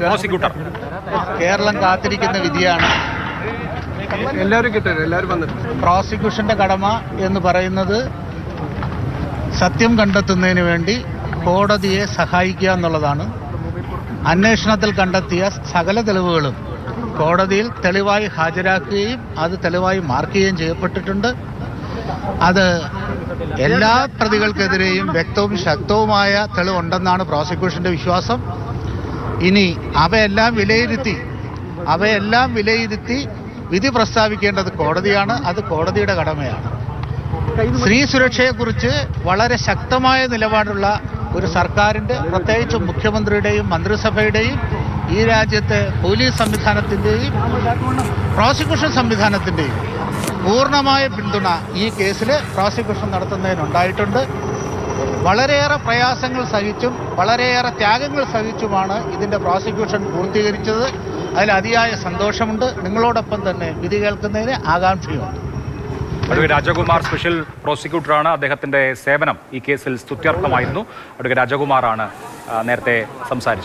Prosecutor Keralam കാത്തിരിക്കുന്ന വിധിയാണ്. എല്ലാവരും കിട്ടും എല്ലാവരും വന്നിട്ടുണ്ട്. പ്രോസിക്യൂഷന്റെ കടമ എന്ന് പറയുന്നത് സത്യം കണ്ടെത്തുന്നതിന് വേണ്ടി കോടതിയെ സഹായിക്കുക എന്നുള്ളതാണ്. അന്വേഷണത്തിൽ കണ്ടെത്തിയ സകല തെളിവുകളും കോടതിയിൽ തെളിവായി ഹാജരാക്കുകയും അത് തെളിവായി മാർക്ക് ചെയ്യുകയും ചെയ്യപ്പെട്ടിട്ടുണ്ട്. അത് എല്ലാ പ്രതികൾക്കെതിരെയും വ്യക്തവും ശക്തവുമായ തെളിവുണ്ടെന്നാണ് പ്രോസിക്യൂഷന്റെ വിശ്വാസം. ഇനി അവയെല്ലാം വിലയിരുത്തി അവയെല്ലാം വിലയിരുത്തി വിധി പ്രസ്താവിക്കേണ്ടത് കോടതിയാണ് അത് കോടതിയുടെ കടമയാണ്. സ്ത്രീ സുരക്ഷയെക്കുറിച്ച് വളരെ ശക്തമായ നിലപാടുള്ള ഒരു സർക്കാരിന്റെ പ്രത്യേകിച്ച് മുഖ്യമന്ത്രിയുടെയും മന്ത്രിസഭയുടെയും ഈ രാജ്യത്തെ പോലീസ് സംവിധാനത്തിന്റെയും പ്രോസിക്യൂഷൻ സംവിധാനത്തിന്റെയും പൂർണമായ പിന്തുണ ഈ കേസിൽ പ്രോസിക്യൂഷൻ നടത്തുന്നതിനുണ്ടായിട്ടുണ്ട്. വളരെയേറെ പ്രയാസങ്ങൾ സഹിച്ചും വളരെയേറെ ത്യാഗങ്ങൾ സഹിച്ചുമാണ് ഇതിന്റെ പ്രോസിക്യൂഷൻ പൂർത്തീകരിച്ചത്. അതിൽ അതിയായ സന്തോഷമുണ്ട്. നിങ്ങളോടൊപ്പം തന്നെ വിധി കേൾക്കുന്നതിന് ആകാംക്ഷയുണ്ട്. അഡ്വക്കേറ്റ് രാജകുമാർ സ്പെഷ്യൽ പ്രോസിക്യൂട്ടറാണ് അദ്ദേഹത്തിന്റെ സേവനം ഈ കേസിൽ സ്തുത്യർത്ഥമായിരുന്നു അഡ്വക്കേറ്റ് രാജകുമാറാണ് നേരത്തെ സംസാരിച്ചത്.